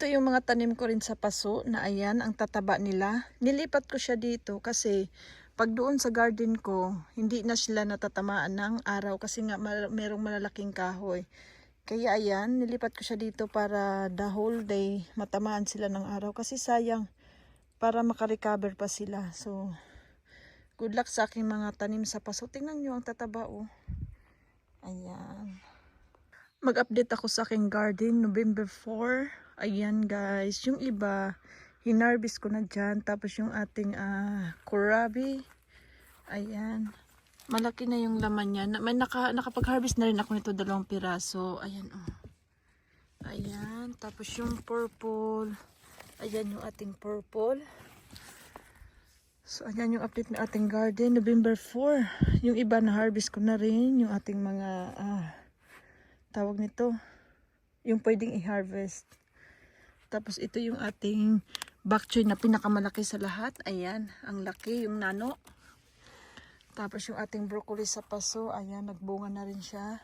Ito yung mga tanim ko rin sa paso na ayan, ang tataba nila. Nilipat ko siya dito kasi pag doon sa garden ko, hindi na sila natatamaan ng araw kasi nga mar- merong malalaking kahoy. Kaya ayan, nilipat ko siya dito para the whole day matamaan sila ng araw kasi sayang para makarecover pa sila. So, good luck sa aking mga tanim sa paso. Tingnan nyo ang tataba oh. Ayan. Mag-update ako sa aking garden November 4. Ayan guys, yung iba hinarvest ko na dyan. Tapos yung ating ah, kohlrabi. Ayan. Malaki na yung laman niya. May naka, nakapag-harvest na rin ako nito dalawang piraso. Ayan oh. Ayan. Tapos yung purple. Ayan yung ating purple. So, ayan yung update ng ating garden. November 4. Yung iba na harvest ko na rin. Yung ating mga, ah, tawag nito. Yung pwedeng i-harvest. Tapos ito yung ating bok choy na pinakamalaki sa lahat. Ayan, ang laki, yung nano. Tapos yung ating broccoli sa paso. Ayan, nagbunga na rin siya.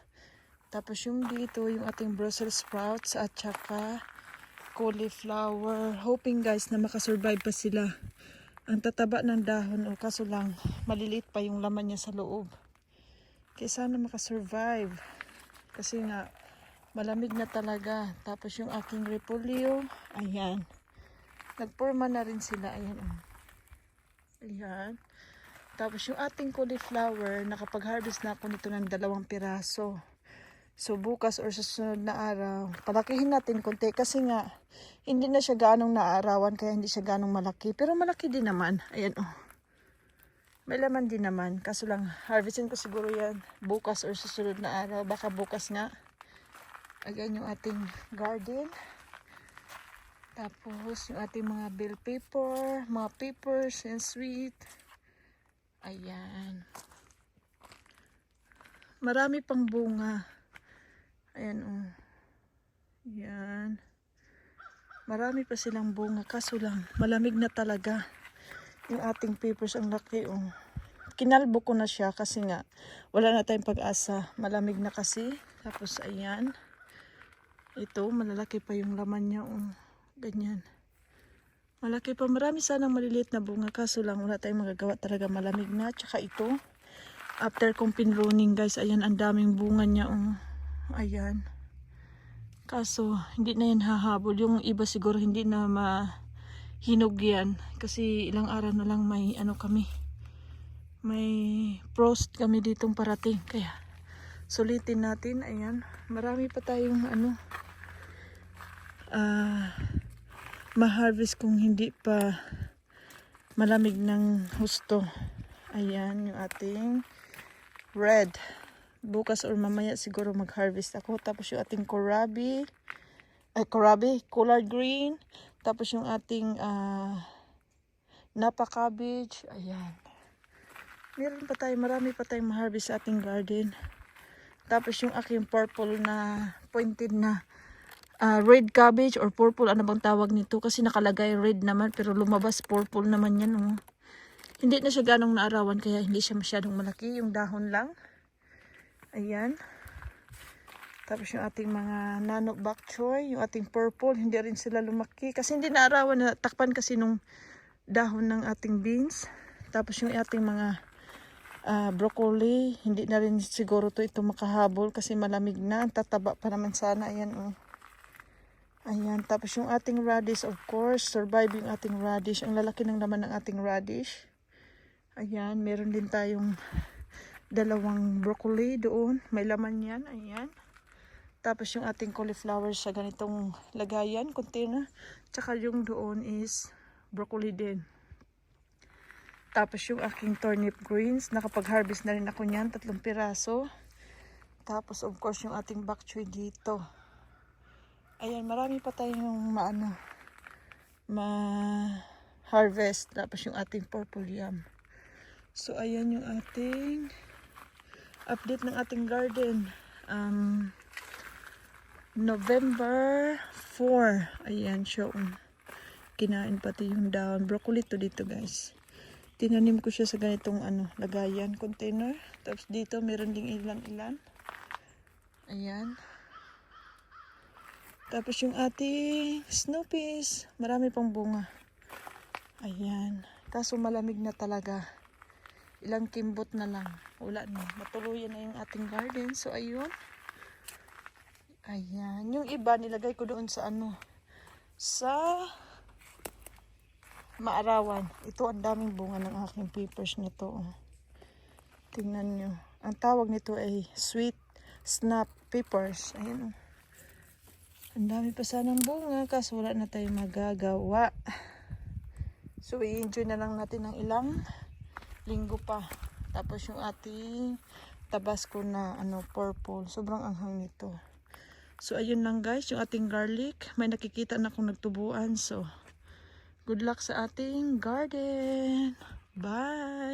Tapos yung dito, yung ating Brussels sprouts at saka cauliflower. Hoping guys na makasurvive pa sila. Ang tataba ng dahon, o kaso lang, malilit pa yung laman niya sa loob. Kaya sana makasurvive. Kasi nga, malamig na talaga. Tapos yung aking repolyo, ayan. Nagporma na rin sila, ayan. oh. Ayan. Tapos yung ating cauliflower, nakapag-harvest na ako nito ng dalawang piraso. So bukas or sa susunod na araw, palakihin natin konti kasi nga hindi na siya ganong naarawan kaya hindi siya ganong malaki. Pero malaki din naman. Ayan oh. May laman din naman. Kaso lang harvestin ko siguro yan bukas or susunod na araw. Baka bukas nga. Ayan yung ating garden. Tapos yung ating mga bell paper, mga papers and sweet. Ayan. Marami pang bunga. Ayan oh. Ayan. Marami pa silang bunga. Kaso lang, malamig na talaga. Yung ating papers ang laki oh. Kinalbo ko na siya kasi nga wala na tayong pag-asa. Malamig na kasi. Tapos ayan. Ito, malalaki pa yung laman niya oh. Ganyan. Malaki pa. Marami sanang maliliit na bunga. Kaso lang, wala tayong magagawa talaga. Malamig na. Tsaka ito. After kong pinruning guys, ayan, ang daming bunga niya. Oh. Ayan. Kaso, hindi na yan hahabol. Yung iba siguro hindi na mahinog yan. Kasi ilang araw na lang may ano kami. May frost kami ditong parating. Kaya, sulitin natin. Ayan. Marami pa tayong ano. Ah, ma-harvest kung hindi pa malamig ng husto. Ayan yung ating red. Bukas or mamaya siguro mag-harvest ako. Tapos yung ating kohlrabi. Ay, kohlrabi. Collard green. Tapos yung ating ah, napa cabbage. Ayan. Meron pa tayo. Marami pa tayong ma-harvest sa ating garden. Tapos yung aking purple na pointed na ah, red cabbage or purple. Ano bang tawag nito? Kasi nakalagay red naman. Pero lumabas purple naman yan. Oh. Hindi na siya ganong naarawan. Kaya hindi siya masyadong malaki. Yung dahon lang. Ayan. Tapos yung ating mga nano bok choy, yung ating purple, hindi rin sila lumaki. Kasi hindi naarawan na takpan kasi nung dahon ng ating beans. Tapos yung ating mga ah, broccoli, hindi na rin siguro to ito makahabol kasi malamig na. Tataba pa naman sana. Ayan oh. Ayan. Tapos yung ating radish, of course, survive yung ating radish. Ang lalaki ng laman ng ating radish. Ayan. Meron din tayong dalawang broccoli doon. May laman yan. Ayan. Tapos yung ating cauliflower sa ganitong lagayan, container. Tsaka yung doon is broccoli din. Tapos yung aking turnip greens, nakapag-harvest na rin ako niyan, tatlong piraso. Tapos of course yung ating bok choy dito. Ayan, marami pa tayong maano, ma-harvest. Tapos yung ating purple yam. So ayan yung ating update ng ating garden. Um, November 4. Ayan um, Kinain pati yung down. Broccoli to dito guys. Tinanim ko siya sa ganitong ano, lagayan, container. Tapos dito meron ding ilan-ilan. Ayan. Tapos yung ating snoopis. Marami pang bunga. Ayan. Kaso malamig na talaga. Ilang kimbot na lang. Wala na. Matuluyan na yung ating garden. So, ayun. Ayan. Yung iba, nilagay ko doon sa ano. Sa maarawan. Ito, ang daming bunga ng aking papers nito. Oh. Tingnan nyo. Ang tawag nito ay sweet snap papers. Ayan. oh. Ang dami pa sanang bunga kaso wala na tayong magagawa. So, i-enjoy na lang natin ng ilang linggo pa. Tapos yung ating tabasco na ano, purple. Sobrang anghang nito. So, ayun lang guys, yung ating garlic. May nakikita na akong nagtubuan. So, good luck sa ating garden. Bye!